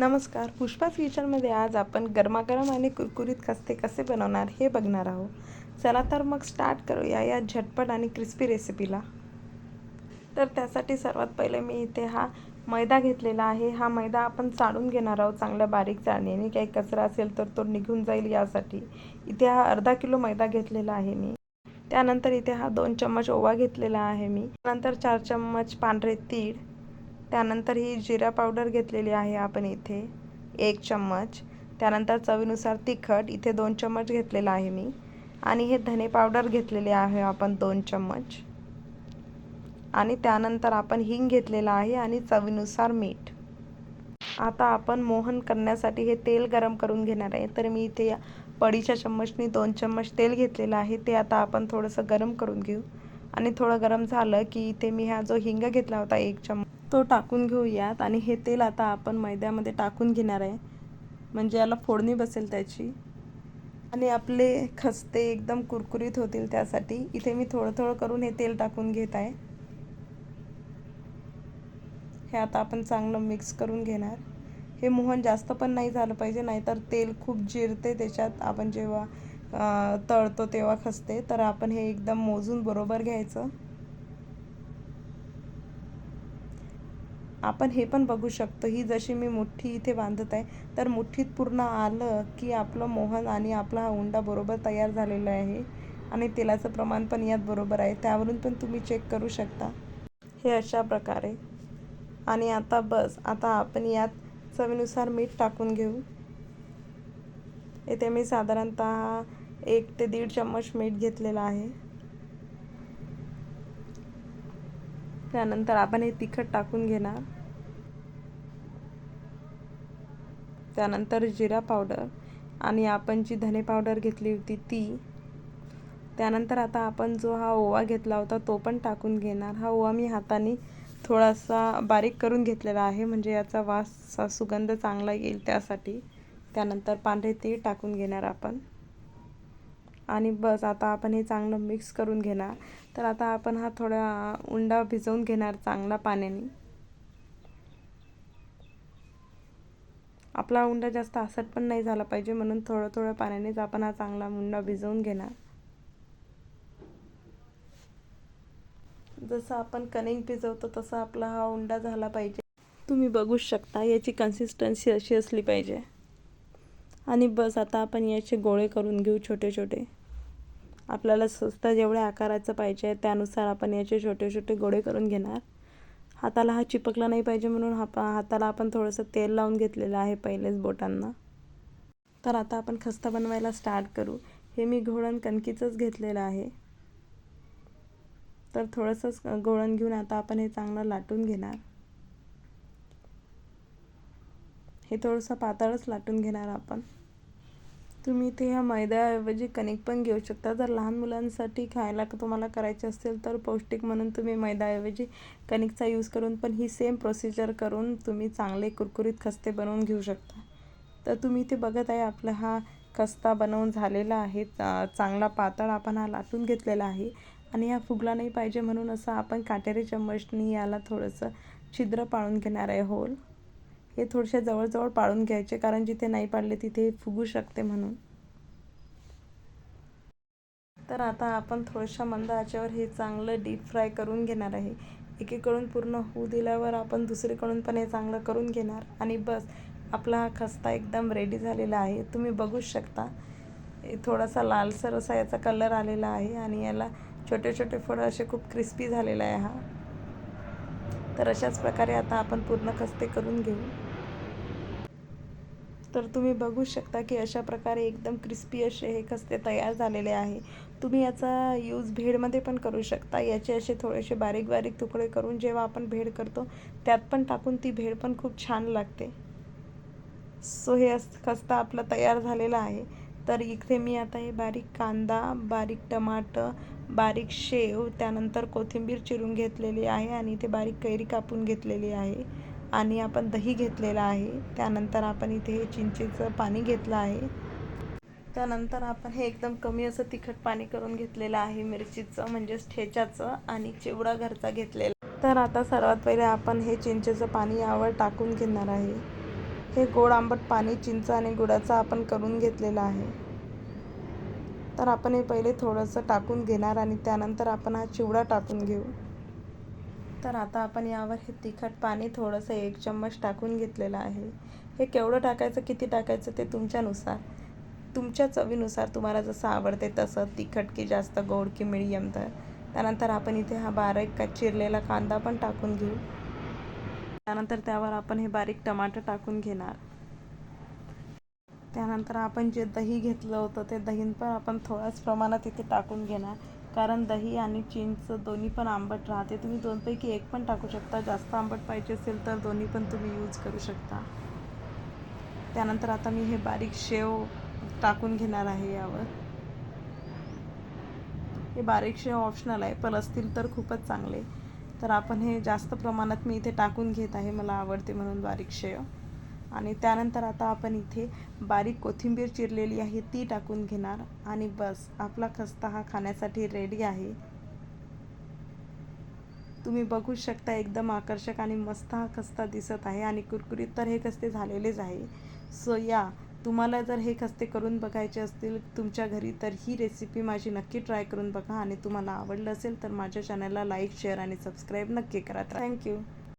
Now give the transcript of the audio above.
नमस्कार. पुष्पाच किचनमध्ये आज आपण गरमागरम आणि कुरकुरीत खस्ते कसे बनवणार हे बघणार आहोत. चला तर मग स्टार्ट करूया या झटपट आणि क्रिस्पी रेसिपीला तर त्यासाठी सर्वात पहिले मी इथे हा मैदा घेतलेला आहे. हा मैदा आपण चाळून घेणार आहोत चांगल्या बारीक चाळणीने. काही कचरा असेल तर तो निघून जाईल यासाठी. इथे हा अर्धा किलो मैदा घेतलेला आहे मी. त्यानंतर इथे हा दोन चम्मच ओवा घेतलेला आहे मी. नंतर चार चम्मच पांढरे तीळ. त्यानंतर ही जिरा पावडर घेतलेली आहे आपण इथे. एक चम्मच. त्यानंतर चवीनुसार तिखट. इथे दोन चम्मच घेतलेला आहे मी. आणि हे धने पावडर घेतलेले आहे आपण दोन चम्मच. आणि त्यानंतर आपण हिंग घेतलेला आहे आणि चवीनुसार मीठ. आता आपण मोहन करण्यासाठी हे तेल गरम करून घेणार आहे. तर मी इथे पडीच्या चम्मचनी दोन चम्मच तेल घेतलेलं आहे. ते आता आपण थोडंसं गरम करून घेऊ. आणि थोडं गरम झालं की इथे मी हा जो हिंग घेतला होता एक चम्मच तो टाकून घेऊयात. आणि हे तेल आता आपण मैद्यामध्ये टाकून घेणार आहे. म्हणजे याला फोडणी बसेल त्याची. आणि आपले खस्ते एकदम कुरकुरीत होतील त्यासाठी. इथे मी थोडं थोडं करून हे तेल टाकून घेत आहे. हे आता आपण चांगलं मिक्स करून घेणार. हे मोहन जास्त पण नाही झालं पाहिजे नाहीतर तेल खूप जिरते त्याच्यात. आपण जेव्हा तळतो तेव्हा खसते. तर आपण हे एकदम मोजून बरोबर घ्यायचं. आपण हे पण बघू शकतो ही जशी मी मुठ्ठी इथे बांधत आहे तर मुठ्ठीत पूर्ण आलं की आपलं मोहन आणि आपला हा उंडा बरोबर तयार झालेला आहे आणि तेलाचं प्रमाण पण यात बरोबर आहे त्यावरून पण तुम्ही चेक करू शकता. हे अशा प्रकारे. आणि आता बस आता आपण यात चवीनुसार मीठ टाकून घेऊ. इथे मी साधारणत एक ते दीड चम्मच मीठ घेतलेलं आहे. त्यानंतर आपण हे तिखट टाकून घेणार. त्यानंतर जिरा पावडर आणि आपण जी धने पावडर घेतली होती ती. त्यानंतर आता आपण जो हा ओवा घेतला होता तो पण टाकून घेणार. हा ओवा मी हाताने थोडासा बारीक करून घेतलेला आहे म्हणजे याचा वास सुगंध चांगला येईल त्यासाठी. त्यानंतर पांढरे तीळ टाकून घेणार आपण. आणि बस आता आपण हे चांगलं मिक्स करून घेणार. तर आता आपण हा थोडा उंडा भिजवून घेणार चांगला पाण्याने. आपला उंडा जास्त आसट पण नाही झाला पाहिजे म्हणून थोडं थोडं पाण्यानेच आपण हा चांगला उंडा भिजवून घेणार. जसं आपण कणिक भिजवतो तसा आपला हा उंडा झाला पाहिजे. तुम्ही बघू शकता याची कन्सिस्टन्सी अशी असली पाहिजे. आणि बस आता आपण याचे गोळे करून घेऊ छोटे छोटे आपल्याला स्वस्त जेवढ्या आकाराचं पाहिजे त्यानुसार आपण याचे छोटे छोटे गोळे करून घेणार. हाताला हा चिपकला नाही पाहिजे म्हणून हा हाताला आपण थोडंसं तेल लावून घेतलेलं आहे पहिलेच बोटांना. तर आता आपण खस्ता बनवायला स्टार्ट करू. हे मी घोळण कणकीचंच घेतलेलं आहे. तर थोडंसंच घोळण घेऊन आता आपण हे चांगलं लाटून घेणार. हे थोडंसं पातळच लाटून घेणार आपण. तुम्ही इथे ह्या मैद्याऐवजी कणिक पण घेऊ शकता. जर लहान मुलांसाठी खायला तुम्हाला करायचे असेल तर पौष्टिक म्हणून तुम्ही मैद्याऐवजी कणिकचा यूज करून पण ही सेम प्रोसिजर करून तुम्ही चांगले कुरकुरीत खस्ते बनवून घेऊ शकता. तर तुम्ही इथे बघत आहे आपला हा खस्ता बनवून झालेला आहे. चांगला पातळ आपण हा लाटून घेतलेला आहे. आणि हा फुगला नाही पाहिजे म्हणून असं आपण काटेरी चम्मचनी याला थोडंसं छिद्र पाळून घेणार आहे होल हे थोडेसे जवळजवळ पाळून घ्यायचे कारण जिथे नाही पाडले तिथे फुगू शकते म्हणून. तर आता आपण थोड्याशा मंद आचेवर हे चांगलं डीप फ्राय करून घेणार आहे. एकीकडून पूर्ण होऊ दिल्यावर आपण दुसरीकडून पण हे चांगलं करून घेणार. आणि बस आपला हा खस्ता एकदम रेडी झालेला आहे. तुम्ही बघूच शकता. थोडासा लालसर असा याचा कलर आलेला आहे आणि याला छोटे छोटे फळं असे खूप क्रिस्पी झालेला आहे हा. तर अशाच प्रकारे आता आपण पूर्ण खस्ते करून घेऊ. तर तुम्ही बघू शकता की अशा प्रकारे एकदम क्रिस्पी असे हे खस्ते तयार झालेले आहे. तुम्ही याचा यूज भेडमध्ये पण करू शकता. याचे असे थोडेसे बारीक बारीक तुकडे करून जेव्हा आपण भेळ करतो त्यात पण टाकून ती भेळ पण खूप छान लागते. सो हे खस्ता आपला तयार झालेला आहे. तर इथे मी आता हे बारीक कांदा बारीक टमाटर बारीक शेव त्यानंतर कोथिंबीर चिरून घेतलेली आहे आणि इथे बारीक कैरी कापून घेतलेली आहे. आणि आपण दही घेतलेलं आहे. त्यानंतर आपण इथे हे चिंचेचं पाणी घेतलं आहे. त्यानंतर आपण हे एकदम कमी असं तिखट पाणी करून घेतलेलं आहे. मिरचीचं म्हणजेच ठेच्याचं आणि चिवडा घरचा घेतलेला. तर आता सर्वात पहिले आपण हे चिंचेचं पाणी यावर टाकून घेणार आहे. हे गोड आंबट पाणी चिंच आणि गुळाचं आपण करून घेतलेलं आहे. तर आपण हे पहिले थोडंसं टाकून घेणार आणि त्यानंतर आपण हा चिवडा टाकून घेऊ. तर आता आपण यावर हे तिखट पाणी थोडंसं एक चम्मच टाकून घेतलेलं आहे. हे केवढं टाकायचं किती टाकायचं ते तुमच्यानुसार. तुमच्या चवीनुसार तुम्हाला जसं आवडते तसं तिखट की जास्त गोड की मिडियम तर. त्यानंतर आपण इथे हा बारीक का चिरलेला कांदा पण टाकून घेऊ. त्यानंतर त्यावर आपण हे बारीक टमाटर टाकून घेणार. त्यानंतर आपण जे दही घेतलं होतं ते दही पण आपण थोड्याच प्रमाणात इथे टाकून घेणार. कारण दही आणि चिंच दोन्ही पण आंबट राहते. तुम्ही दोनपैकी एक पण टाकू शकता. जास्त आंबट पाहिजे असेल तर दोन्ही पण तुम्ही यूज करू शकता. त्यानंतर आता मी हे बारीक शेव टाकून घेणार आहे यावर. हे बारीक शेव ऑप्शनल आहे पण असतील तर खूपच चांगले. तर आपण हे जास्त प्रमाणात मी इथे टाकून घेत आहे. मला आवडते म्हणून बारीक शेव. आणि त्यानंतर आता आपण इथे बारीक कोथिंबीर चिरलेली आहे ती टाकून घेणार. आणि बस आपला खस्ता हा खाण्यासाठी रेडी आहे. तुम्ही बघू शकता एकदम आकर्षक आणि मस्त हा खस्ता दिसत आहे आणि कुरकुरीत तर हे खस्ते झालेलेच आहे. सो या तुम्हाला जर हे खस्ते करून बघायचे असतील तुमच्या घरी तर ही रेसिपी माझी नक्की ट्राय करून बघा. आणि तुम्हाला आवडलं असेल तर माझ्या चॅनलला लाईक शेअर आणि सबस्क्राईब नक्की करा. थँक्यू